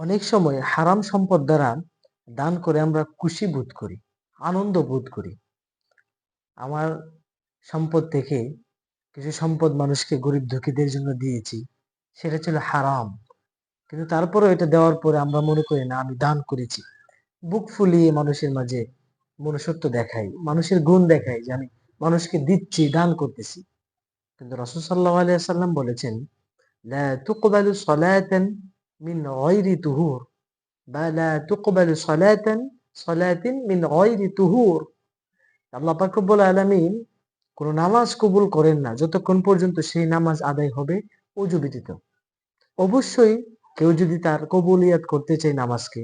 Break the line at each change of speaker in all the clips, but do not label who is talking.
অনেক সময় হারাম সম্পদ দ্বারা দান করে আমরা খুশি বোধ করি, আনন্দ বোধ করি। আমার সম্পদ থেকে কিছু সম্পদ মানুষকে গরিব দুঃখীদের জন্য দিয়েছি, সেটা ছিল হারাম। কিন্তু তারপরে এটা দেওয়ার পরে আমরা মনে করি, না, আমি দান করেছি। বুক ফুলিয়ে মানুষের মাঝে মনুষ্যত্ব দেখাই, মানুষের গুণ দেখাই যে আমি মানুষকে দিচ্ছি, দান করতেছি। কিন্তু রসুল সাল্লাহ আলিয়া সাল্লাম বলেছেন গয়রি তুহুর বা লা তুকবালু সলাতান সলাতিন মিন গয়রি তুহুর আল্লাহ পাক রব্বুল আলামিন কোন নামাজ কবুল করেন না, যতক্ষণ পর্যন্ত সেই নামাজ আদায় হবে অজু ব্যতীত। অবশ্যই কেউ যদি তার কবুলিয়াত করতে চায় নামাজকে,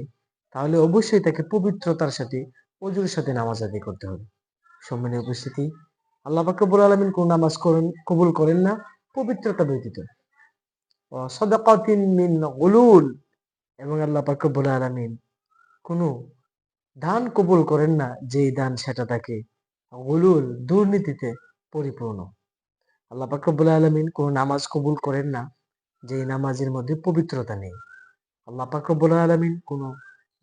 তাহলে অবশ্যই তাকে পবিত্রতার সাথে অজুর সাথে নামাজ আদায় করতে হবে। সম্মানীয় উপস্থিতি, আল্লাহ বাকবুল আলমিন কোন নামাজ করেন, কবুল করেন না, পবিত্রতা ব্যতীত। সদাকাতিন মিন গুলুল এবং আল্লাহ পাকবুল আলমিন কোন দান কবুল করেন না যে দান সেটা তাকে গুলুল দুর্নীতিতে পরিপূর্ণ। আল্লাহ পাকবুল আলমিন কোন নামাজ কবুল করেন না যে নামাজের মধ্যে পবিত্রতা নেই। আল্লাহ পাকবুল আলমিন কোন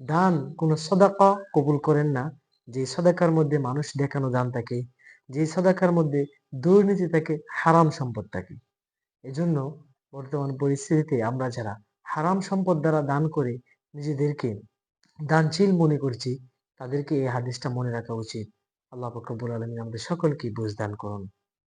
দান, কোন সদাকা কবুল করেন না যে সদাকার মধ্যে মানুষ দেখানো দান থাকে যে সদাকার মধ্যে দুর্নীতি থাকে হারাম সম্পদ থাকে এজন্য বর্তমান পরিস্থিতিতে আমরা যারা হারাম সম্পদ দ্বারা দান করে নিজেদেরকে দানশীল মনে করছি, তাদেরকে এই হাদিসটা মনে রাখা উচিত। আল্লাহ ফকরবুল আলমিন আমাদের সকলকে বুঝ দান করুন।